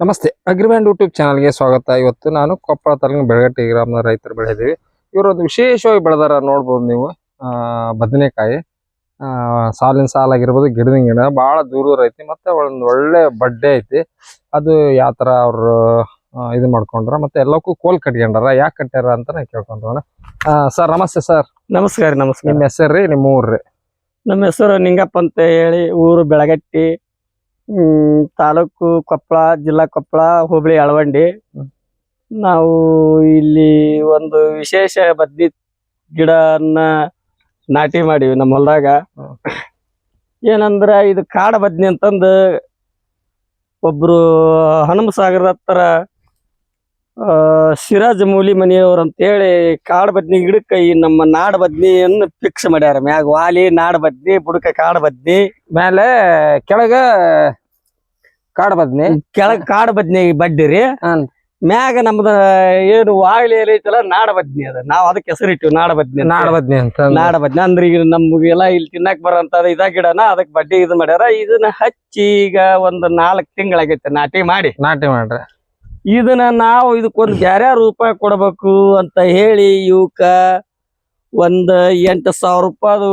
ನಮಸ್ತೆ ಅಗ್ರಿಬ್ಯಾಂಡ್ ಯೂಟ್ಯೂಬ್ ಚಾನಲ್ಗೆ ಸ್ವಾಗತ. ಇವತ್ತು ನಾನು ಕೊಪ್ಪಳ ತಾಲೂಕಿನ ಬೆಳಗಟ್ಟಿ ಗ್ರಾಮದ ರೈತರು ಬೆಳೆದಿವಿ ಇವರೊಂದು ವಿಶೇಷವಾಗಿ ಬೆಳೆದಾರ ನೋಡ್ಬೋದು ನೀವು. ಬದನೆಕಾಯಿ. ಸಾಲಿನ ಸಾಲಾಗಿರ್ಬೋದು ಗಿಡದ ಗಿಡ. ಭಾಳ ದೂರ ದೂರ ಐತಿ ಮತ್ತೆ ಒಂದು ಒಳ್ಳೆ ಬಡ್ಡೆ ಐತಿ. ಅದು ಯಾವ ಥರ ಅವರು ಇದು ಮಾಡ್ಕೊಂಡ್ರ ಮತ್ತೆ ಎಲ್ಲಕ್ಕೂ ಕೋಲ್ ಕಟ್ಕೊಂಡಾರ ಯಾಕೆ ಕಟ್ಟ್ಯಾರ ಅಂತ ನಾನು ಕೇಳ್ಕೊಂಡ್ರಣ. ಸರ್ ನಮಸ್ತೆ ಸರ್. ನಮಸ್ಕಾರ ನಮಸ್ಕಾರ. ನಿಮ್ಮ ಹೆಸರು ರೀ ನಿಮ್ಮ ಊರು ರೀ? ನಮ್ಮ ಹೆಸರು ನಿಂಗಪ್ಪ ಅಂತ ಹೇಳಿ ಊರು ಬೆಳಗಟ್ಟಿ. ತಾಲೂಕು ಕೊಪ್ಪಳ ಜಿಲ್ಲಾ ಕೊಪ್ಪಳ ಹೋಬಳಿ ಅಳವಂಡಿ. ನಾವು ಇಲ್ಲಿ ಒಂದು ವಿಶೇಷ ಬದ್ನಿ ಗಿಡನ್ನ ನಾಟಿ ಮಾಡಿವಿ ನಮ್ಮ ಹೊಲದಾಗ. ಏನಂದ್ರ ಇದು ಕಾಡ ಬದ್ನಿ ಅಂತಂದು ಒಬ್ರು ಹನುಮ ಸಾಗರ ಹತ್ರ ಸಿರಾಜ್ ಮೂಲಿ ಮನೆಯವ್ರು ಅಂತೇಳಿ ಕಾಡ ಬದ್ನಿ ಗಿಡಕ್ಕೆ ಈ ನಮ್ಮ ನಾಡ ಬದ್ನಿಯನ್ನು ಫಿಕ್ಸ್ ಮಾಡ್ಯಾರ. ಮ್ಯಾಗ ವಾಲಿ ನಾಡ ಬದ್ನಿ ಬುಡಕ ಕಾಡ ಬದ್ನಿ. ಮೇಲೆ ಕೆಳಗ ಕಾಡು ಬದ್ನೆ? ಕೆಳಗ್ ಕಾಡ ಬದ್ನಿ ಬಡ್ಡಿ ರೀ ಮ್ಯಾಗ ನಮ್ದ ಏನು ವಾಗಲಿ ಐತಲ್ಲ ನಾಡ ಬದ್ನಿ ಅದ. ನಾವ್ ಅದಕ್ಕೆ ಹೆಸರಿಟ್ಟಿವಿ ನಾಡ ಬದ್ನಿ. ನಾಡ ಬದ್ನಿ ಅಂತ ನಾಡ ಬದ್ನಿ. ಅಂದ್ರೆ ಈಗ ನಮ್ಗೆಲ್ಲ ಇಲ್ಲಿ ತಿನ್ನಕ್ ಬರಂತ ಇದ ಗಿಡನ ಅದಕ್ ಬಡ್ಡಿ ಇದು ಮಾಡ್ಯಾರ. ಇದನ್ನ ಹಚ್ಚಿ ಈಗ ಒಂದ್ ನಾಲ್ಕ್ ತಿಂಗಳಾಗೈತೆ ನಾಟಿ ಮಾಡಿ. ನಾಟಿ ಮಾಡ್ರ. ಇದನ್ನ ನಾವು ಇದಕ್ಕೊಂದ್ ಬ್ಯಾರೆ ರೂಪಾಯಿ ಕೊಡ್ಬೇಕು ಅಂತ ಹೇಳಿ ಇವಕ್ಕ ಒಂದ್ ಎಂಟ್ ಸಾವಿರ ರೂಪಾಯಿ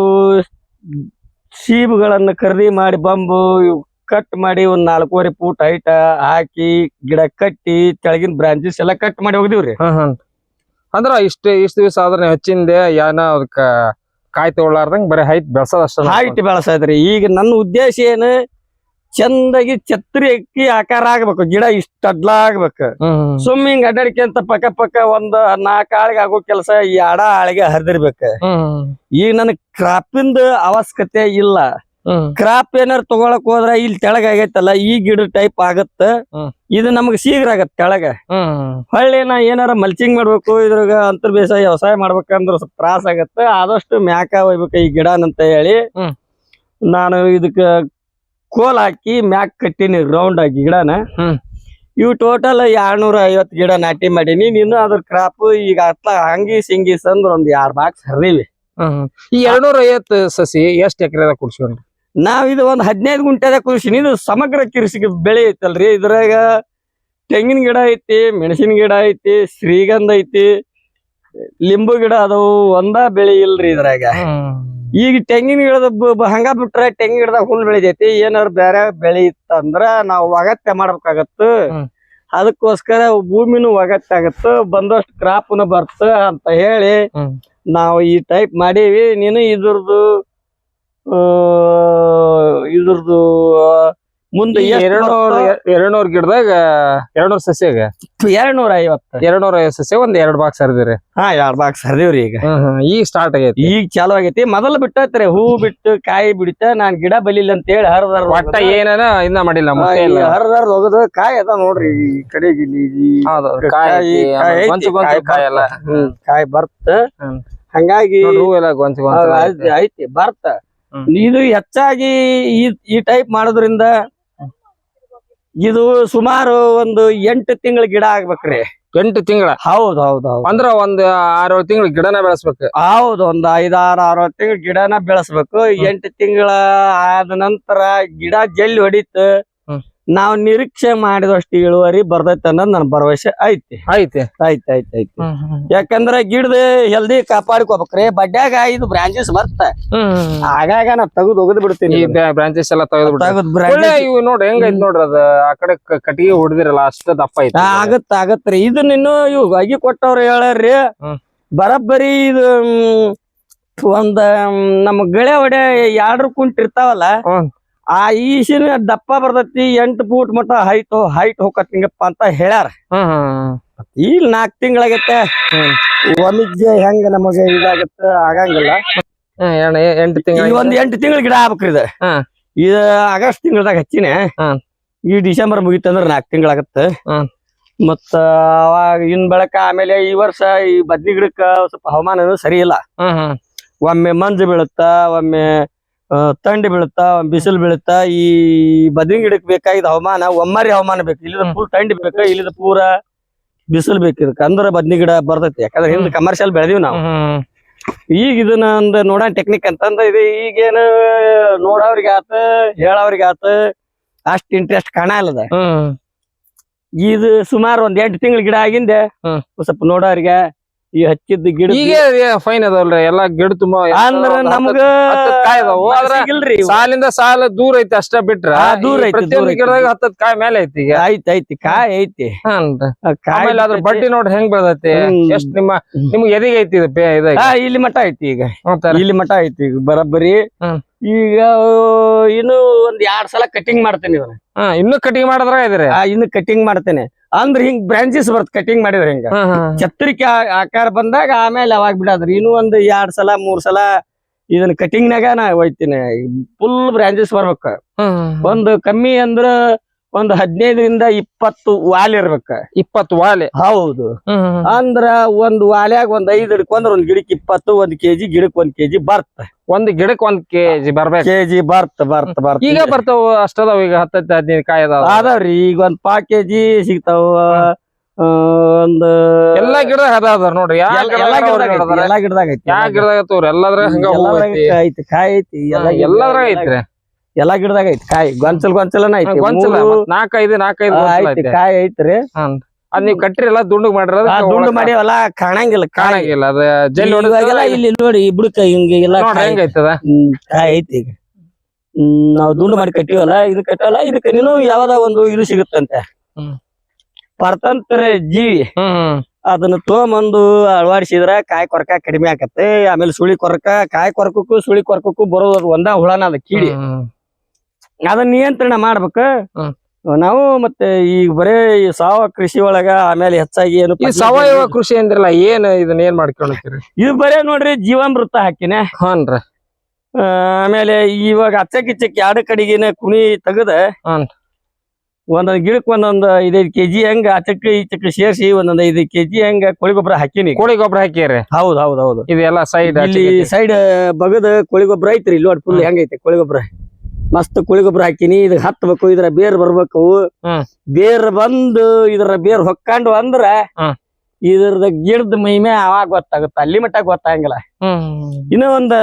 ಸೀಬುಗಳನ್ನ ಖರೀದಿ ಮಾಡಿ ಬಂಬು ಇವ್ ಕಟ್ ಮಾಡಿ ಒಂದ್ ನಾಲ್ಕೂವರೆ ಫೂಟ್ ಹೈಟ್ ಹಾಕಿ ಗಿಡ ಕಟ್ಟಿ ತೆಳಗಿನ ಬ್ರಾಂಚಸ್ ಎಲ್ಲ ಕಟ್ ಮಾಡಿ ಹೋಗಿದೀವ್ರಿ. ಹ್ಮ್ ಹ್ಮ್. ಅಂದ್ರ ಇಷ್ಟ ಇಷ್ಟ ದಿವಸ ಆದ್ರೆ ಹೆಚ್ಚಿಂದೆ ಯಾನ ಅದಕ್ಕ ಕಾಯಿ ತಗೊಳ್ಳಾರ್ದಂಗ್ ಬರೀ ಹೈಟ್ ಬೆಳ್ಸೋದ್ ಅಷ್ಟ ಹೈಟ್ ಬೆಳಸದ್ರಿ. ಈಗ ನನ್ನ ಉದ್ದೇಶ ಏನು? ಚಂದಾಗಿ ಛತ್ರಿ ಅಕ್ಕಿ ಆಕಾರ ಆಗ್ಬೇಕು. ಗಿಡ ಇಷ್ಟ ಅಡ್ಲ ಆಗ್ಬೇಕು. ಸುಮ್ ಹಿಂಗ್ ಅಡ್ಡಾಡ್ಕೊಂತ ಪಕ್ಕ ಪಕ್ಕ ಒಂದ್ ನಾಲ್ಕು ಆಳಿಗೆ ಆಗೋ ಕೆಲಸ ಈ ಅಡ ಆಳಿಗೆ ಹರಿದಿರ್ಬೇಕು. ಈಗ ನನ್ ಕ್ರಾಪಿಂದ ಅವಶ್ಯಕತೆ ಇಲ್ಲ. ಕ್ರಾಪ್ ಏನಾರ ತಗೊಳಕ್ ಹೋದ್ರ ಇಲ್ಲಿ ತೆಳಗ ಆಗೈತಲ್ಲ ಈ ಗಿಡ ಟೈಪ್ ಆಗತ್ತ. ಇದು ನಮಗ್ ಶೀಘ್ರ ಆಗತ್ ಕೆಳಗ ಹೊಳ್ಳಿ ನಾ ಏನಾರ ಮಲ್ಚಿಂಗ್ ಮಾಡ್ಬೇಕು ಇದ್ರಾಗ ಅಂತರ್ ಬೇಸಾಯ ವ್ಯವಸಾಯ ಮಾಡ್ಬೇಕಂದ್ರ ಸ್ವಲ್ಪ ತ್ರಾಸ ಆಗತ್ತ. ಆದಷ್ಟು ಮ್ಯಾಕ ಒಯ್ಬೇಕು ಈ ಗಿಡನಂತ ಹೇಳಿ. ನಾನು ಇದಕ್ಕ ಕೋಲ್ ಹಾಕಿ ಮ್ಯಾಕ್ ಕಟ್ಟಿನಿ ರೌಂಡ್ ಆಗಿ ಗಿಡನ. ಇವು ಟೋಟಲ್ ಎರಡ್ನೂರ ಐವತ್ ಗಿಡ ನಾಟಿ ಮಾಡೀನಿ. ನೀನು ಅದ್ರ ಕ್ರಾಪ್ ಈಗ ಅತ್ಲ ಅಂಗಿ ಸಿಂಗಿ ಅಂದ್ರ ಒಂದ್ ಎರಡ್ ಬಾಕ್ಸ್ ಹರಿವಿ ಈ ಎರಡ್ನೂರ ಐವತ್ತು ಸಸಿ ಎಷ್ಟ್ ಎಕರೆ ಕುಡ್ಸ್ಕೊಂಡ್ರಿ ನಾವ್ ಇದು ಒಂದ್ ಹದಿನೈದು ಗುಂಟೆದ ಕೃಷಿ ಇದು ಸಮಗ್ರ ಕೃಷಿ ಬೆಳೆ ಐತಲ್ರಿ. ಇದ್ರಾಗ ತೆಂಗಿನ ಗಿಡ ಐತಿ ಮೆಣಸಿನ ಗಿಡ ಐತಿ ಶ್ರೀಗಂಧ ಐತಿ ಲಿಂಬು ಗಿಡ ಅದಾವು ಒಂದ ಬೆಳೆ ಇಲ್ರಿ ಇದ್ರಾಗ. ಈಗ ತೆಂಗಿನ ಗಿಡದ ಹಂಗ ಬಿಟ್ರೆ ತೆಂಗಿನ ಗಿಡದಾಗ ಹುಲ್ ಬೆಳಿತೈತಿ ಏನಾರು ಬೇರೆ ಬೆಳೆ ಇತ್ತಂದ್ರ ನಾವು ಅಗತ್ಯ ಮಾಡ್ಬೇಕಾಗತ್ತ. ಅದಕ್ಕೋಸ್ಕರ ಭೂಮಿನೂ ಅಗತ್ಯ ಆಗತ್ತ ಬಂದಷ್ಟು ಕ್ರಾಪ್ನು ಬರ್ತ ಅಂತ ಹೇಳಿ ನಾವು ಈ ಟೈಪ್ ಮಾಡೀವಿ. ನೀನು ಇದ್ರದ್ದು ಇದ್ರದ್ದು ಮುಂದೆ ಎರಡ್ನೂರ ಎರಡ್ನೂರ್ ಗಿಡದಾಗ ಎರಡ್ನೂರ್ ಸಸ್ಯಾಗ? ಎರಡ್ನೂರ ಐವತ್ತು ಎರಡ್ನೂರ ಐವತ್ತು ಸಸ್ಯ ಒಂದ್ ಎರಡ್ ಬಾಕ್ಸ್ ಹರಿದಿರಿ. ಹಾ ಎರಡ್ ಬಾಕ್ಸ್ ಹರಿದಿವ್ರಿ ಈಗ. ಈಗ ಸ್ಟಾರ್ಟ್ ಆಗೈತಿ. ಈಗ ಚಾಲು ಆಗೈತಿ. ಮೊದಲ ಬಿಟ್ಟೈತ್ರಿ ಹೂ ಬಿಟ್ಟು ಕಾಯಿ ಬಿಡಿತ ನಾನ್ ಗಿಡ ಬಲಿಲ್ಲ ಅಂತ ಹೇಳಿ ಹರದಾರ ಒಟ್ಟ ಏನೇನ ಇನ್ನ ಮಾಡಿಲ್ಲ ಹರದಾರ ಹೋಗದ ಕಾಯಿ ಅದ ನೋಡ್ರಿ ಈ ಕಡೆಗೆ ಕಾಯಿ- ಕಾಯಿ ಬರ್ತ. ಹಂಗಾಗಿ ನೋಡ್ರಿ ಹೂ ಎಲ್ಲ ಗೊಂಚು ಗೊಂಚು ಐತಿ. ಬರ್ತ. ಇದು ಹೆಚ್ಚಾಗಿ ಈ ಈ ಟೈಪ್ ಮಾಡೋದ್ರಿಂದ ಇದು ಸುಮಾರು ಒಂದು ಎಂಟು ತಿಂಗಳ ಗಿಡ ಆಗ್ಬೇಕ್ರಿ. ಎಂಟು ತಿಂಗಳ? ಹೌದ್ ಹೌದ್ ಹೌದ್. ಅಂದ್ರ ಒಂದ್ ಆರೇಳು ತಿಂಗಳ ಗಿಡನ ಬೆಳೆಸ್ಬೇಕು. ಹೌದು ಒಂದ್ ಐದಾರು ಆರು ತಿಂಗಳ ಗಿಡನ ಬೆಳೆಸ್ಬೇಕು. ಎಂಟು ತಿಂಗಳ ಆದ ನಂತರ ಗಿಡ ಜಲ್ಲಿ ಹೊಡಿತ. ನಾವ್ ನಿರೀಕ್ಷೆ ಮಾಡಿದಷ್ಟು ಇಳುವರಿ ಬರ್ತೈತೆ ಅನ್ನೋದು ನನ್ ಭರವಸೆ ಐತಿ. ಐತಿ. ಐತಿ ಐತಿ ಐತಿ. ಯಾಕಂದ್ರೆ ಗಿಡದ ಹೆಲ್ದಿ ಕಾಪಾಡ್ಕೋಬೇಕ್ರಿ ಬಡ್ಡ್ಯಾಗ ಇದು ಬ್ರಾಂಚಸ್ ಬರ್ತ. ಆಗಾಗ ನಾ ತೆಗೆದು ಒಗದ್ ಬಿಡ್ತೀನಿ ಬ್ರಾಂಚಸ್ ಎಲ್ಲ ತೆಗೆದು ಇವು ನೋಡ್ರಿ ಹೆಂಗೈತಿ ನೋಡ್ರಿ ಅದ? ಆ ಕಡೆ ಕಟ್ಟಿಗೆ ಹೊಡೆದಿರಲ್ಲ ಅಷ್ಟ ದಪ್ಪ ಐತಿ ಆಗತ್ ಆಗತ್ತ ಆಗತ್ರಿ ಇದನ್ನ ಇನ್ನು ಇವ್ ಅಗಿ ಕೊಟ್ಟವ್ರ ಹೇಳ್ರಿ ಹ್ಮ್. ಬರಬ್ಬರಿ ಇದು ಒಂದ್ ನಮ್ ಗಳೆ ಹೊಡೆ ಎರಡ್ರ ಕುಂಟಿರ್ತಾವಲ್ಲ. ಆ ಈಶಿನ ದಪ್ಪ ಬರ್ತೈತಿ ಎಂಟು ಫೂಟ್ ಮಟ್ಟ ಹೈಟ್ ಹೈಟ್ ಹೋಗತ್ತಿಂಗಪ್ಪ ಅಂತ ಹೇಳ್ಯಾರ. ಈಗ ನಾಲ್ಕ್ ತಿಂಗಳಾಗತ್ತೆ. ಒಮ್ಮಿಗೆ ಹೆಂಗ ನಮಗೆ ಇದಾಗತ್ತ ಆಗಂಗಿಲ್ಲ. ಎಂಟು ಈ ತಿಂಗಳ ಒಂದ್ ಎಂಟು ತಿಂಗಳ ಗಿಡ ಆಗ್ಬೇಕ್ರಿ ಇದು. ಇದ ಆಗಸ್ಟ್ ತಿಂಗಳದಾಗ ಹಚ್ಚಿನ. ಈ ಡಿಸೆಂಬರ್ ಮುಗಿತಂದ್ರ ನಾಲ್ಕ್ ತಿಂಗಳಾಗತ್ತ. ಮತ್ತ ಅವಾಗ ಇನ್ ಬೆಳಕ ಆಮೇಲೆ ಈ ವರ್ಷ ಈ ಬದ್ನಿ ಗಿಡಕ್ಕ ಸ್ವಲ್ಪ ಹವಾಮಾನ ಸರಿ ಇಲ್ಲ. ಒಮ್ಮೆ ಮಂಜು ಬೀಳುತ್ತ ಒಮ್ಮೆ ಆ, ಬೀಳುತ್ತಾ ಬಿಸಿಲು ಬೀಳುತ್ತ ಈ ಬದ್ನಿ ಗಿಡಕ್ ಬೇಕಾಗಿದ್ದ ಹವಾಮಾನ ಒಮ್ಮಾರಿ ಹವಾಮಾನ ಬೇಕು. ಇಲ್ಲಿದ. ಫುಲ್ ತಂಡಿ ಬೇಕು ಇಲ್ಲಿದ ಪೂರ ಬಿಸಿಲು ಬೇಕು. ಇದಕ್ಕೆ ಅಂದ್ರ ಬದ್ನಿ ಗಿಡ ಬರ್ತೈತಿ. ಯಾಕಂದ್ರೆ ಹಿಂದ್ ಕಮರ್ಷಿಯಲ್ ಬೆಳೆದಿವಿ ನಾವು. ಈಗ ಇದನ್ನ ಒಂದ್ ನೋಡೋಣ ಟೆಕ್ನಿಕ್ ಅಂತಂದ್ರೆ ಇದು ಈಗೇನು ನೋಡವ್ರಿಗೆ ಆತ ಹೇಳೋರಿಗೆ ಆತ ಅಷ್ಟ್ ಇಂಟ್ರೆಸ್ಟ್ ಕಾಣಲ್ಲದ ಇದು ಸುಮಾರು ಒಂದ್ ಎಂಟು ತಿಂಗಳ ಗಿಡ ಆಗಿಂದೆ. ಸ್ವಲ್ಪ ನೋಡೋರಿಗೆ ಈ ಹಚ್ಚಿದ್ದ ಗಿಡ ಈಗ ಫೈನ್ ಅದಾವಲ್ರಿ ಎಲ್ಲಾ ಗಿಡ ತುಂಬಾ ಅಂದ್ರ ನಮ್ಗ ಕಾಯಿ ಅದಾವು. ಇಲ್ರಿ ಸಾಲಿಂದ ಸಾಲ ದೂರ ಐತಿ ಅಷ್ಟ ಬಿಟ್ರ ದೂರ ಐತಿ. ಗಿಡದಾಗ ಹತ್ತತ್ ಕಾಯಿ ಮೇಲೆ ಐತಿ ಈಗ. ಐತಿ ಐತಿ ಕಾಯಿ ಐತಿ. ಕಾಯಿ ಅದ್ರ ಬಡ್ಡಿ ನೋಡ್ರಿ ಹೆಂಗ್ ಬೆಳ್ದೈತಿ. ಎಷ್ಟ್ ನಿಮ್ಮ. ನಿಮ್ಗೆ ಎದಿಗೆ ಐತಿ ಇಲ್ಲಿ ಮಠ ಐತಿ ಈಗ. ಇಲ್ಲಿ ಮಠ ಐತಿ ಈಗ ಬರಬ್ಬರಿ. ಈಗ ಇನ್ನು ಒಂದ್ ಎರಡ್ ಸಲ ಕಟಿಂಗ್ ಮಾಡ್ತೇನೆ ಇವ್ರ ಹಾ ಇನ್ನು ಕಟಿಂಗ್ ಮಾಡಿದ್ರ ಇದ್ರಿ? ಆ, ಇನ್ನು ಕಟಿಂಗ್ ಮಾಡ್ತೇನೆ. ಅಂದ್ರ ಹಿಂಗ್ ಬ್ರಾಂಚಸ್ ಬರ್ತ ಕಟಿಂಗ್ ಮಾಡಿದ್ರೆ ಹಿಂಗ. ಛತ್ರಿಕೆ ಆಕಾರ ಬಂದಾಗ ಆಮೇಲೆ ಅವಾಗ ಬಿಡಾದ್ರಿ. ಇನ್ನು ಒಂದ್ ಎರಡ್ ಸಲ ಮೂರ್ ಸಲ ಇದನ್ನ ಕಟಿಂಗ್ ನಾಗ ನಾ ಒಯ್ತೀನಿ ಫುಲ್ ಬ್ರಾಂಚಸ್ ಬರ್ಬೇಕ. ಒಂದು ಕಮ್ಮಿ ಅಂದ್ರ ಒಂದ್ ಹದಿನೈದರಿಂದ ಇಪ್ಪತ್ತು ವಾಲ್ ಇರ್ಬೇಕ. ಇಪ್ಪತ್ತು ವಾಲೆ. ಹೌದು. ಅಂದ್ರ ಒಂದ್ ವಾಲ್ಯಾಗ ಒಂದ್ ಐದ್ ಹಿಡ್ಕೊಂಡ್ರ ಒಂದ್ ಗಿಡಕ್ ಇಪ್ಪತ್ತು ಒಂದ್ ಕೆಜಿ ಗಿಡಕ್ ಒಂದ್ ಕೆಜಿ ಬರ್ತ. ಒಂದ್ ಗಿಡಕ್ ಒಂದ್ ಕೆಜಿ ಬರ್ಬೇಕು? ಕೆಜಿ ಬರ್ತ ಬರ್ತ ಬರ್ತ. ಈಗ ಬರ್ತಾವ ಅಷ್ಟದಾವ ಈಗ ಹತ್ತತ್ತು ಹದಿನೈದು ಕಾಯಿ ಅದಾವ. ಅದಾವ್ರಿ ಈಗ ಒಂದ್ ಪಾ ಕೆಜಿ ಸಿಗ್ತಾವ. ಒಂದ್ ಎಲ್ಲಾ ಗಿಡ ಅದಾವ ನೋಡ್ರಿ. ಎಲ್ಲ- ಗಿಡದಾಗ ಐತಿ, ಎಲ್ಲಾ ಗಿಡದಾಗ ತೋರಿ ಎಲ್ಲಾದ್ರಾಗ ಹಂಗ ಐತಿ. ಕಾಯಿ ಐತಿ ಎಲ್ಲಾ ಎಲ್ಲಾದ್ರಾಗ ಐತ್ರಿ. ಎಲ್ಲಾ ಗಿಡದಾಗ ಐತಿ ಕಾಯಿ ಗೊಂಚಲ್ ಗೊಂಚಲನ ಐತಿ ಗೊಂಚಲ ನಾಲ್ಕೈದು ನಾಲ್ಕೈದು ಐತಿ ಕಾಯಿ ಐತ್ರಿ. ಅದ್ ನೀವ್ ಕಟ್ಟ್ರಿ ಎಲ್ಲಾ ದುಂಡು ಮಾಡ್ರಿ ದುಂಡು ಮಾಡಿವಲ್ಲ ಕಾಣಂಗಿಲ್ಲ ಕಾಣಂಗಿಲ್ಲ ಅದ ಜಲ್ಲಿ ಹೊಡೆದಾಗೆಲ್ಲ ಇಲ್ಲಿ ನೋಡಿ ಇಬ್ರುಕ ಹಿಂಗೆಲ್ಲ ಹೆಂಗೈತದ? ಕಾಯಿ ಐತಿ ಈಗ. ಹ್ಮ್ ನಾವ್ ದುಂಡು ಮಾಡಿ ಕಟ್ಟಿವಲ್ಲ ಇದು ಕಟ್ಟಲ್ಲ ಇದಕ್ಕೆ ನೀನು ಯಾವ್ದ ಒಂದು ಇದು ಸಿಗುತ್ತಂತೆ. ಪರತಂತ್ರ ಜೀವಿ. ಅದನ್ನ ತಗೊಂಬಂದು ಅಳವಡಿಸಿದ್ರ ಕಾಯಿ ಕೊರಕ ಕಡಿಮೆ ಆಕತ್ತೆ ಆಮೇಲೆ ಸುಳಿ ಕೊರಕ ಕಾಯಿ ಕೊರಕಕ್ಕೂ ಸುಳಿ ಕೊರಕಕ್ಕೂ ಬರೋದು ಒಂದ ಹುಳನ ಅದ ಕೀಡಿ. ಅದನ್ನ ನಿಯಂತ್ರಣ ಮಾಡ್ಬೇಕ. ಹ್ಮ್. ನಾವು ಮತ್ತೆ ಈ ಬರೇ ಈ ಸಾವಯವ ಕೃಷಿ ಒಳಗ ಆಮೇಲೆ ಹೆಚ್ಚಾಗಿ ಏನು ಈ ಸಾವಯವ ಕೃಷಿ ಅಂದ್ರಲ್ಲ ಏನ್ ಇದನ್ನ ಏನ್ ಮಾಡ್ಕೊಳತ್ತೀರಿ? ಇದು ಬರೇ ನೋಡ್ರಿ ಜೀವಾಮೃತ ಹಾಕಿನ. ಹಾನ್ರಿ ಆಮೇಲೆ ಇವಾಗ ಅಚ್ಚಕಿಚ್ಚಕ್ ಎರಡು ಕಡೆಗಿನ ಕುಣಿ ತೆಗದ ಹ್ಮ್. ಒಂದೊಂದ್ ಗಿಡಕ್ ಒಂದೊಂದ್ ಐದೈದು ಕೆಜಿ ಹಂಗ ಅಚ್ಚಕ್ಕ ಈಚಕ್ ಸೇರಿಸಿ ಒಂದೊಂದ್ ಐದು ಕೆಜಿ ಹೆಂಗ ಕೋಳಿ ಗೊಬ್ಬರ ಹಾಕಿನಿ. ಕೋಳಿ ಗೊಬ್ಬರ ಹಾಕಿರಿ ಹೌದ್ ಹೌದ್ ಹೌದು. ಇದೆಲ್ಲ ಸೈಡ್ ಇಲ್ಲಿ ಸೈಡ್ ಬಗದ ಕೋಳಿ ಗೊಬ್ಬರ ಐತ್ರಿ ಇಲ್ಲಿ ನೋಡಿ ಫುಲ್ ಹೆಂಗೈತೆ ಕೋಳಿ ಗೊಬ್ಬರ. ಮಸ್ತ್ ಕುಳಿ ಗೊಬ್ಬರ ಹಾಕಿನಿ ಇದ್ ಹತ್ಬೇಕು ಇದ್ರ ಬೇರ್ ಬರ್ಬೇಕು. ಬೇರ್ ಬಂದು ಇದ್ರ ಬೇರ್ ಹೊಕ್ಕೊಂಡು ಅಂದ್ರ. ಇದ್ರದ ಗಿಡದ ಮೈಮೆ ಅವಾಗ ಗೊತ್ತಾಗುತ್ತ ಅಲ್ಲಿ ಮಟ್ಟ ಗೊತ್ತಾಗಂಗಿಲ್ಲ. ಇನ್ನೂ ಒಂದ್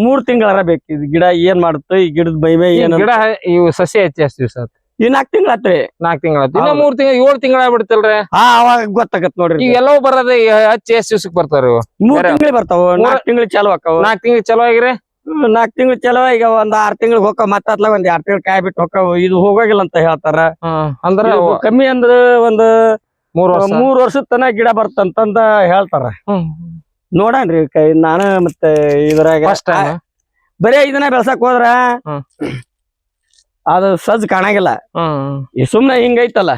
ಮೂರ್ ತಿಂಗಳರ ಬೇಕು ಇದು ಗಿಡ ಏನ್ ಮಾಡುತ್ತೆ ಈ ಗಿಡದ ಮೈಮೆ ಏನ್ ಗಿಡ ಇವು ಸಸಿ ಹೆಚ್ಚಿ ಸರ್ ದಿವಸ ಈ ನಾಕ್ ತಿಂಗಳ ನಾಕ್ ತಿಂಗಳ ಇನ್ನ. ಮೂರ್ ತಿಂಗಳ ಏಳ್ ತಿಂಗಳ ಆಗ್ಬಿಡ್ತಲ್ರಿ? ಹಾ ಅವಾಗ ಗೊತ್ತಾಗತ್ ನೋಡ್ರಿ ಎಲ್ಲೋ ಬರೋದ ಹಚ್ಚಿ ಎಷ್ಟು ದಿವ್ಸಕ್ಕೆ ಬರ್ತಾರ ಮೂರ್ ತಿಂಗಳ ತಿಂಗಳು ಬರ್ತಾವ ನಾಕ್ ತಿಂಗಳು ಚಾಲು ಆಕಾವ ನಾಕ್ ತಿಂಗಳ ಚಲೋ ಆಗಿರಿ? ನಾಲ್ಕು ತಿಂಗಳು ಚಲೋ ಈಗ ಒಂದ್ ಆರ್ ತಿಂಗಳಿಗೆ ಹೋಗ ಮತ್ತ ಒಂದ್ ಎರಡ್ ತಿಂಗಳು ಕಾಯಿ ಬಿಟ್ಟು ಹೋಗ ಇದು ಹೋಗೋಗಿಲ್ಲ ಅಂತ ಹೇಳ್ತಾರ. ಅಂದ್ರ ಕಮ್ಮಿ ಅಂದ್ರ ಒಂದ್ ಮೂರ್ ವರ್ಷ. ಮೂರ್ ವರ್ಷದ ತನ ಗಿಡ ಬರ್ತಂತಂದ ಹೇಳ್ತಾರ. ನೋಡನ್ರಿ ಕೈ ನಾನು ಮತ್ತೆ ಇದ್ರಾಗ ಬರೀ ಇದನ್ನ ಬೆಳ್ಸಕ್ ಹೋದ್ರ. ಅದು ಸಜ್ಜ ಕಾಣಂಗಿಲ್ಲ. ಸುಮ್ನೆ ಹಿಂಗೈತಲ್ಲ.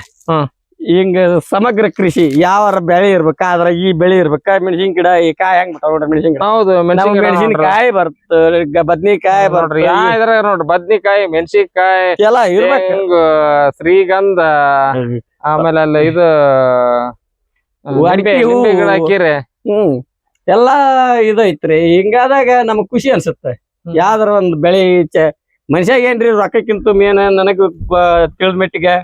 ಹಿಂಗ ಸಮಗ್ರ ಕೃಷಿ ಯಾವ ಬೆಳೆ ಇರ್ಬೇಕಾ ಅದ್ರ ಈ ಬೆಳೆ ಇರ್ಬೇಕಾ ಮೆಣಸಿನ ಗಿಡ ಈ ಕಾಯಿ ಹೆಂಗ್ ಬರ್ತಾವ ನೋಡ್ರಿ ಮೆಣಸಿನ ಗಿಡ? ಹೌದು ಮೆಣಸಿನಕಾಯಿ ಬರ್ತ ಬದ್ನಿಕಾಯಿ ಬರ್ತ. ಇದ್ರಾಗ ನೋಡ್ರಿ ಬದ್ನಿಕಾಯಿ ಮೆಣಸಿನಕಾಯಿ ಎಲ್ಲ ಇರ್ಬೇಕ. ಶ್ರೀಗಂಧ ಆಮೇಲೆ ಅಲ್ಲ ಇದು ಅಡಿಕೆ ಗಿಡ ಹಾಕಿರಿ. ಹ್ಮ್. ಎಲ್ಲಾ ಇದೈತ್ರಿ. ಹಿಂಗಾದಾಗ ನಮಗ್ ಖುಷಿ ಅನ್ಸುತ್ತೆ. ಯಾವ್ದಾರ ಒಂದ್ ಬೆಳೆ ಮನುಷ್ಯ ಮನುಷ್ಯಾಗ ಏನ್ರಿ ರೊಕ್ಕಕ್ಕಿಂತ ಮೇನ್ ನನಗ ತಿಳಿದ ಮಟ್ಟಿಗೆ.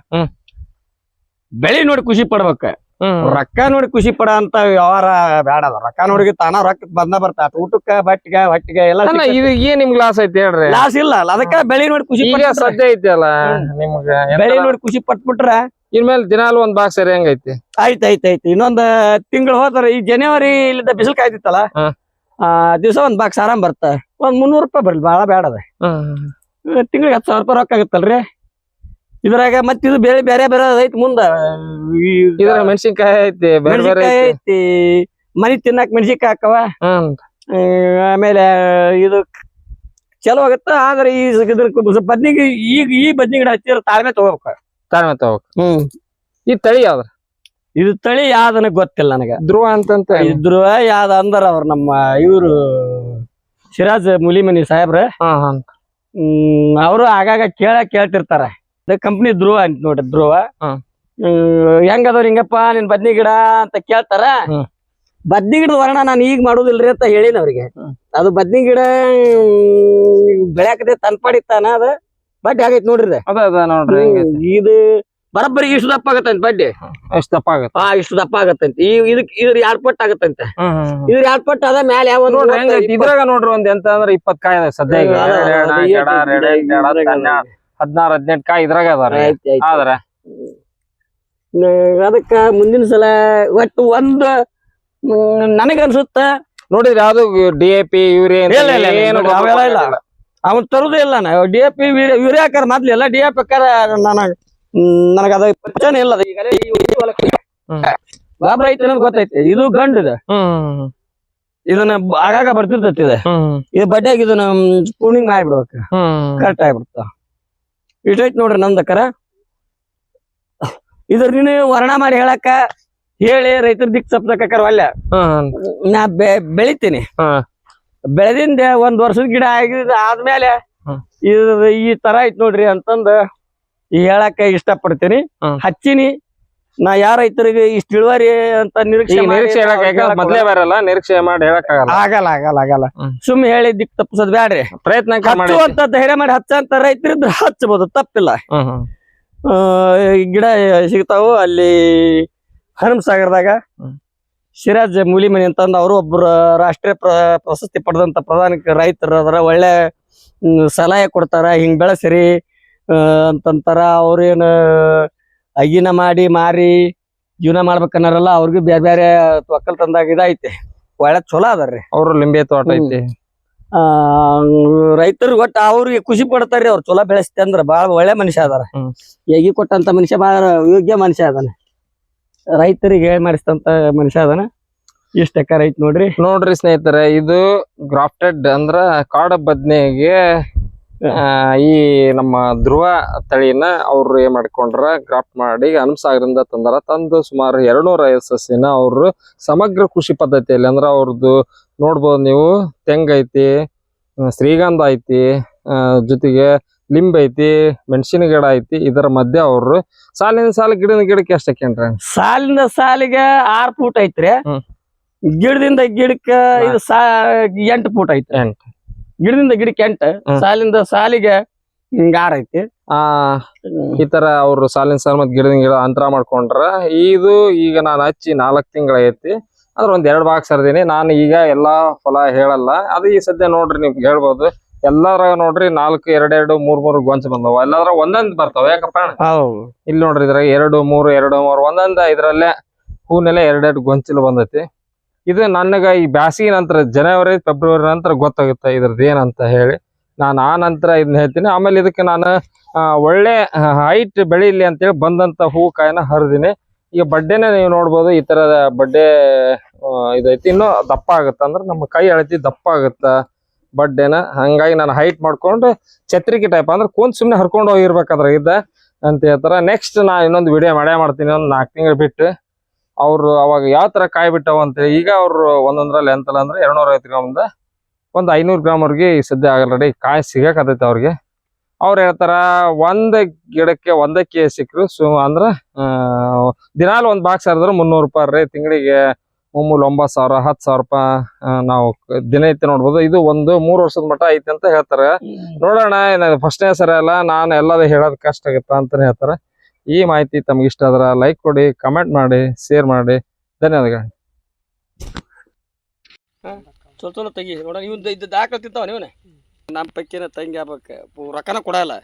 ಬೆಳೆ ನೋಡಿ ಖುಷಿ ಪಡ್ಬೇಕ. ರೊಕ್ಕ ನೋಡಿ ಖುಷಿ ಪಡ ಅಂತ ವ್ಯವಹಾರ ಬೇಡ ಅದ. ರೊಕ್ಕ ನೋಡಿ ತಾನ ರೊಕ್ಕ ಬಂದ ಬರ್ತಾತ ಊಟಕ್ಕ ಬಟ್ಟಿಗ ಹೊಟ್ಟಿಗೆ ಎಲ್ಲ ಈಗ ಇದು ಏನ್ ನಿಮ್ಗೆ ಲಾಸ್ ಐತಿ ಹೇಳ್ರಿ? ಲಾಸ್ ಇಲ್ಲ. ಅಲ್ಲ ಅದಕ್ಕ ಬೆಳೆ ನೋಡಿ ಖುಷಿ ಸದ್ಯ ಐತಿ ಅಲ್ಲ ಹ್ಮ್. ಬೆಳಿ ನೋಡಿ ಖುಷಿ ಪಟ್ಬಿಟ್ರ. ಇನ್ಮೇಲೆ ದಿನಾಲು ಒಂದ್ ಬಾಕ್ಸ್ ಸರಿ ಹೆಂಗೈತಿ ಆಯ್ತ್ ಆಯ್ತ್ ಆಯ್ತ್. ಇನ್ನೊಂದ್ ತಿಂಗಳು ಹೋದ್ರ ಈ ಜನವರಿ ಇಲ್ಲಿಂದ ಬಿಸಿಲು ಕಾಯ್ತಿತ್ತಲ್ಲ ಆ ದಿವಸ ಒಂದ್ ಬಾಕ್ಸ್ ಆರಾಮ್ ಬರ್ತ. ಒಂದ್ ಮುನ್ನೂರ್ ರೂಪಾಯಿ ಬರ್ಲಿ. ಬಾಳ ಬೇಡ ಅದ. ತಿಂಗಳಿಗೆ ಹತ್ತು ಸಾವಿರ ರೂಪಾಯಿ ರೊಕ್ಕ ಆಗತ್ತಲ್ರಿ? ಇದ್ರಾಗ ಮತ್ ಇದು ಬೇರೆ ಬೇರೆ ಬೇರೆ ಐತಿ ಮುಂದ. ಇದ್ರ ಮೆಣಸಿನ್ಕಾಯಿ ಐತಿ ಬೇರೆ ಐತಿ. ಮನಿ ತಿನ್ನಾಕ ಮೆಣಸಿನ್ಕಾಯಿ ಹಾಕವ. ಆಮೇಲೆ ಇದು ಚಲೋ ಆಗತ್ತ ಆದ್ರೆ ಈ ಇದ್ರ ಬದ್ನಿಗೆ ಈಗ ಈ ಬದ್ನಿ ಗಿಡ ಹಚ್ಚಿ ತಾಳ್ಮೆ ತಗೋಬೇಕ. ತಾಳ್ಮೆ ತಗೋಬೇಕ. ಹ್ಮ್. ಈ ತಳಿ ಯಾವ್ದ್ರ ಇದು ತಳಿ ಯಾವ್ದನ ಗೊತ್ತಿಲ್ಲ ನನಗ. ಧ್ರುವ ಅಂತಂತ ಧ್ರುವ ಯಾವ್ದ ಅಂದರ ಅವ್ರ ನಮ್ಮ ಇವ್ರು ಸಿರಾಜ್ ಮುಲಿಮನಿ ಸಾಹೇಬ್ರ. ಹಾ ಹಾ ಹ್ಮ್ ಅವರು ಆಗಾಗ ಕೇಳ ಕೇಳ್ತಿರ್ತಾರ. ಕಂಪ್ನಿ ಧ್ರುವ ಅಂತ ನೋಡ್ರಿ ಧ್ರುವ ಹೆಂಗದವ್ರ ಹಿಂಗಪ್ಪ ನಿನ್ ಬದ್ನಿ ಗಿಡ ಅಂತ ಕೇಳ್ತಾರ. ಬದ್ನಿ ಗಿಡದ ವರ್ಣ ನಾನು ಈಗ ಮಾಡುದಿಲ್ರಿ ಅಂತ ಹೇಳಿನ ಅವ್ರಿಗೆ. ಅದು ಬದ್ನಿ ಗಿಡ ಬೆಳ್ಯಾಕದೆ ತನ್ಪಾಡಿತ್ತಾನ ಅದ. ಬಡ್ಡಿ ಆಗೈತ್ ನೋಡ್ರಿ. ಇದು. ಅದ ಅದ ನೋಡ್ರಿ ಇದು ಬರಬ್ಬರಿ ಇಷ್ಟು ದಪ್ಪ ಆಗತ್ತಂತ ಬಡ್ಡಿ? ಇಷ್ಟು ದಪ್ಪ ಆಗತ್ತ. ಹಾ ಇಷ್ಟು ದಪ್ಪ ಆಗತ್ತಂತ. ಈ ಇದಕ್ ಇದ್ರ ಎರಡ್ ಪಟ್ಟ ಆಗತ್ತಂತೆ. ಇದ್ರ ಎರಡ್ ಪಟ್ಟ ಅದ? ಮ್ಯಾಲ ಯಾವ ನೋಡ್ರಿ ಇದ್ರಾಗ ನೋಡ್ರಿ ಒಂದ್ ಎಂತ ಅಂದ್ರ ಇಪ್ಪತ್ ಕಾಯಿ ಸದ್ಯ ಅದ, ಅದ, ಐತಿ, ಹದ್ನಾರ್ ಹದಿನೆಂಟ್ ಕಾಯಿ ಇದ್ರಾಗ ಅದಾರ. ಆದ್ರ? ಅದಕ್ಕ ಮುಂದಿನ ಸಲ ಒಟ್ಟು ಒಂದು ನನಗ ಅನ್ಸುತ್ತ ನೋಡಿದ್ರೆ ಯಾವ್ದು ಡಿ ಎ ಪಿ ಯೂರಿಯಾ ಇಲ್ಲ, ಇಲ್ಲ, ಇಲ್ಲ, ಏನು ನೋಡ್ರಿ, ಅವೆಲ್ಲ ಇಲ್ಲ. ಅವನ್ ತರುದೇ ಇಲ್ಲ ನಾ. ಡಿ ಎ ಪಿ ಯೂರಿಯಾ ಹಾಕಾರ ಮೊದ್ಲು ಎಲ್ಲ ಡಿ ಎ ಪಿ ಹಾಕಾರ ನನಗ ನನಗ ಅದ ಪರಿಚಯನೇ ಇಲ್ಲ ಅದು ಈಗಲೇ ಈ ಈ ಹೊಲಕ್ಕೆ. ಹ್ಮ್. ಗಾಬರಿ ಐತಿ ಅನ್ನೋದು ಗೊತ್ತೈತಿ. ಇದು ಗಂಡ ಇದು. ಹ್ಮ್ ಇದನ್ನ ಬ- ಆಗಾಗ ಬರ್ತಿರ್ತೈತಿ ಇದು. ಹ್ಮ್. ಇದು ಬಡ್ಡಿಯಾಗಿ ಇದನ್ನ ಸ್ಪೂನಿಂಗ್ ಮಾಡಿಬಿಡ್ಬೇಕು. ಹ್ಮ್. ಕರೆಕ್ಟ್ ಆಗ್ಬಿಡ್ತ. ಇಷ್ಟೈತಿ ನೋಡ್ರಿ ನಂದಕ್ಕರ ಇದ್ರ ನೀನು ವರ್ಣ ಮಾಡಿ ಹೇಳಕ್ಕ ಹೇಳಿ ರೈತರ ದಿಕ್ ಸಪ್ತಕ್ಕರ ಅಲ್ಲ ನಾ ಬೆಳಿತೀನಿ. ಬೆಳೆದಿಂದ ಒಂದ್ ವರ್ಷದ ಗಿಡ ಆಗಿದ ಆದ್ಮೇಲೆ. ಇದು ಈ ತರ ಐತ್ ನೋಡ್ರಿ ಅಂತಂದ ಹೇಳಕ್ಕ ಇಷ್ಟ ಪಡ್ತೀನಿ. ಹಚ್ಚಿನಿ ನಾ ಯಾರ ರೈತರಿಗೆ ಇಷ್ಟ ಇಳುವರಿ ಅಂತ ನಿರೀಕ್ಷೆ ಮಾಡಿ ನಿರೀಕ್ಷೆ ಹೇಳಕ್ ಮೊದ್ಲೇ ಬರಲ್ಲ ನಿರೀಕ್ಷೆ ಮಾಡಿ ಹೇಳಕ್ ಆಗಲ್ಲ. ಆಗಲ್ಲ ಆಗಲ್ಲ. ಸುಮ್ ಹೇಳಿ ದಿಕ್ ತಪ್ಪಿಸೋದ್ ಬ್ಯಾಡ್ರಿ. ಪ್ರಯತ್ನ ಅಂತ ಧೈರ್ಯ ಮಾಡಿ ಹಚ್ಚಂತ ರೈತರಿದ್ರೆ ಹಚ್ಚಬಹುದು ತಪ್ಪಿಲ್ಲ. ಗಿಡ ಸಿಗ್ತಾವು ಅಲ್ಲಿ ಹನುಮಸಾಗರದಾಗ ಸಾಗರದಾಗ ಸಿರಾಜ್ ಮೂಲಿಮನಿ ಅಂತಂದ ಅವರು ಒಬ್ಬರು ರಾಷ್ಟ್ರೀಯ ಪ್ರಶಸ್ತಿ ಪಡೆದಂತ ಪ್ರಧಾನ ರೈತರು ಅದರ ಒಳ್ಳೆ ಸಲಹೆ ಕೊಡ್ತಾರ ಹಿಂಗ್ ಬೆಳೆಸಿರಿ ಅಂತಂತಾರ. ಅವ್ರೇನು ಅಗಿನ ಮಾಡಿ ಮಾರಿ ಜೀವನ ಮಾಡ್ಬೇಕನ್ನಾರಲ್ಲ ಅವ್ರಿಗೂ ಬೇರೆ ಬೇರೆ ಒಕ್ಕಲ್ತನದಾಗ ಇದೈತಿ ಒಳ್ಳೆ ಚಲೋ ಅದಾರ್ರಿ. ಅವ್ರ ಲಿಂಬೆ ತೋಟ ಐತಿ. ಆ ರೈತರು ಒಟ್ಟು ಅವ್ರಿಗೆ ಖುಷಿ ಪಡ್ತಾರ್ರಿ ಅವ್ರು ಚಲೋ ಬೆಳೆಸ್ತೆ ಅಂದ್ರ ಬಾಳ ಒಳ್ಳೆ ಮನುಷ್ಯ ಅದಾರ. ಎಗಿ ಕೊಟ್ಟಂತ ಮನುಷ್ಯ ಬಾಳ ಯೋಗ್ಯ ಮನುಷ್ಯ ಅದಾನೆ. ರೈತರಿಗೆ ಹೇಳಿ ಮಾಡಿಸ್ತಂತ ಮನುಷ್ಯ ಅದಾನ. ಇಷ್ಟ ಎಕರೆ ಐತ್ ನೋಡ್ರಿ. ನೋಡ್ರಿ ಸ್ನೇಹಿತರೆ ಇದು ಗ್ರಾಫ್ಟೆಡ್ ಅಂದ್ರ ಕಾಡ ಬದ್ನೆಗೆ ಈ ನಮ್ಮ ಧ್ರುವ ತಳಿನ ಅವ್ರು ಏನ್ ಮಾಡ್ಕೊಂಡ್ರ ಗ್ರಾಫ್ಟ್ ಮಾಡಿ ಹನುಮಸಾಗರಿಂದ ತಂದಾರ. ತಂದು ಸುಮಾರು ಎರಡ್ನೂರ ಐವತ್ತು ಸಸಿನ ಅವ್ರು ಸಮಗ್ರ ಕೃಷಿ ಪದ್ಧತಿಯಲ್ಲಿ ಅಂದ್ರ ಅವ್ರದ್ದು ನೋಡ್ಬೋದು ನೀವು ತೆಂಗ್ ಐತಿ ಶ್ರೀಗಂಧ ಐತಿ ಜೊತೆಗೆ ಲಿಂಬ್ ಐತಿ ಮೆಣಸಿನ ಗಿಡ ಐತಿ ಇದರ ಮಧ್ಯೆ ಅವ್ರು ಸಾಲಿನ ಸಾಲ ಗಿಡದ ಗಿಡಕ್ಕೆ ಎಷ್ಟು ಸಾಲಿನ ಸಾಲಿಂದ ಸಾಲಿಗೆ ಆರ್ ಫೂಟ್ ಐತ್ರಿ. ಗಿಡದಿಂದ ಗಿಡಕ್ಕೆ ಇದು ಸಾ ಎಂಟು ಫೂಟ್ ಐತ್ರಿ. ಎಂಟ್. ಗಿಡದಿಂದ ಗಿಡ ಕೆಂಟ ಸಾಲಿಂದ ಸಾಲಿಗೆ ಹಿಂಗಾರ ಐತಿ. ಆ ಈ ತರ ಅವ್ರು ಸಾಲಿನ ಸಾಲ ಮತ್ ಗಿಡದಿಂದ ಗಿಡ ಅಂತರ ಮಾಡ್ಕೊಂಡ್ರ. ಇದು ಈಗ ನಾನು ಹಚ್ಚಿ ನಾಲ್ಕ್ ತಿಂಗಳ ಐತಿ. ಅದ್ರ ಒಂದ್ ಎರಡ್ ಬಾಕ್ಸ್ ಹರಿದೀನಿ. ನಾನು ಈಗ ಎಲ್ಲಾ ಫಲ ಹೇಳಲ್ಲ. ಅದು ಈ ಸದ್ಯ ನೋಡ್ರಿ ನಿಮ್ಗೆ ಹೇಳ್ಬೋದು. ಎಲ್ಲಾರ ನೋಡ್ರಿ ನಾಲ್ಕು ಎರಡೆರಡು ಮೂರ್ ಮೂರ್ ಗೊಂಚ ಬಂದವ. ಎಲ್ಲಾದ್ರ ಒಂದೊಂದ್ ಬರ್ತಾವ. ಯಾಕಪ್ಪ ಇಲ್ಲಿ ನೋಡ್ರಿ ಇದ್ರಾಗ ಎರಡು ಮೂರು ಎರಡು ಮೂರು ಒಂದೊಂದ ಇದ್ರಲ್ಲೇ ಹೂನೆಲ್ಲ ಎರಡೆರಡು ಗೊಂಚಲು ಬಂದೈತಿ. ಇದು ನನಗೆ ಈ ಬ್ಯಾಸಿಗೆ ನಂತರ, ಜನವರಿ, ಫೆಬ್ರವರಿ ನಂತರ ಗೊತ್ತಾಗುತ್ತೆ ಇದ್ರದ್ದು ಏನಂತ ಹೇಳಿ. ನಾನು ಆ ನಂತರ ಇದನ್ನ ಹೇಳ್ತೀನಿ. ಆಮೇಲೆ ಇದಕ್ಕೆ ನಾನು ಒಳ್ಳೆ ಹೈಟ್ ಬೆಳೀಲಿ ಅಂತೇಳಿ ಬಂದಂತ ಹೂ ಕಾಯಿನ ಹರಿದಿನಿ. ಈಗ ಬಡ್ಡೆನ ನೀವು ನೋಡ್ಬೋದು, ಈ ಥರದ ಬಡ್ಡೆ ಇದೈತಿ. ಇನ್ನೂ ದಪ್ಪ ಆಗುತ್ತೆ ಅಂದ್ರೆ ನಮ್ಮ ಕೈ ಅಳತಿ ದಪ್ಪ ಆಗುತ್ತೆ ಬಡ್ಡೆನ ಹಂಗಾಗಿ ನಾನು ಹೈಟ್ ಮಾಡ್ಕೊಂಡು ಛತ್ರಿಕೆ ಟೈಪ್ ಅಂದ್ರೆ ಕುಂತ್ ಸುಮ್ಮನೆ ಹರ್ಕೊಂಡು ಹೋಗಿರ್ಬೇಕಾದ್ರೆ ಇದ್ದ ಅಂತ ಹೇಳ್ತಾರ. ನೆಕ್ಸ್ಟ್ ನಾ ಇನ್ನೊಂದು ವಿಡಿಯೋ ಮಾಡೇ ಮಾಡ್ತೀನಿ, ಒಂದು ನಾಲ್ಕು ತಿಂಗಳು ಬಿಟ್ಟು. ಅವ್ರು ಅವಾಗ ಯಾವ ತರ ಕಾಯಿ ಅಂತ ಅಂತೇಳಿ ಈಗ ಅವ್ರು ಒಂದೊಂದ್ರಲ್ಲಿ ಎಂತಲ್ಲ ಅಂದ್ರೆ ಎರಡ್ನೂರ ಐವತ್ತು ಗ್ರಾಮ್ದ ಒಂದು ಐನೂರು ಗ್ರಾಮ್ ಅವ್ರಿಗೆ ಸದ್ಯ ಆಲ್ರೆಡಿ ಕಾಯಿ ಸಿಗಕತ್ತೈತೆ ಅವ್ರಿಗೆ. ಅವ್ರು ಹೇಳ್ತಾರ ಒಂದ ಗಿಡಕ್ಕೆ ಒಂದೇ ಕೆ ಸಿಕ್ರು ಸು ಅಂದ್ರ ಆ, ದಿನಾಲು ಒಂದು ಬಾಕ್ಸ್ ಹರಿದ್ರೆ ಮುನ್ನೂರು ರೂಪಾಯಿ ರೀ ತಿಂಗಳಿಗೆ ಮೂಮೂಲ್ ಒಂಬತ್ತು ಸಾವಿರ ಹತ್ತು ಸಾವಿರ ರೂಪಾಯಿ ನಾವು ದಿನ ಐತೆ ನೋಡ್ಬೋದು. ಇದು ಒಂದು ಮೂರು ವರ್ಷದ ಮಟ್ಟ ಐತೆ ಅಂತ ಹೇಳ್ತಾರೆ. ನೋಡೋಣ ಫಸ್ಟ್ನೇ ಸರಿ ಅಲ್ಲ ನಾನು ಎಲ್ಲದ ಹೇಳೋದು ಕಷ್ಟ ಆಗತ್ತ ಅಂತಾನೆ ಹೇಳ್ತಾರ. ಈ ಮಾಹಿತಿ ತಮ್ಗೆ ಇಷ್ಟ ಆದ್ರ ಲೈಕ್ ಕೊಡಿ ಕಮೆಂಟ್ ಮಾಡಿ ಶೇರ್ ಮಾಡಿ. ಧನ್ಯವಾದಗಳು. ಚಲೋ ಚಲೋ ತೆಗಿ. ನೋಡ ಇವ್ ಇದ್ದ ದಾಖಲೆ ತಿಂತಾವ ನೀವನೇ ನಮ್ಮ ಪೈಕಿನ ತಂಗಿ ಆಗ್ಬೇಕು. ರೊಕ್ಕನ ಕೊಡಲ್ಲ.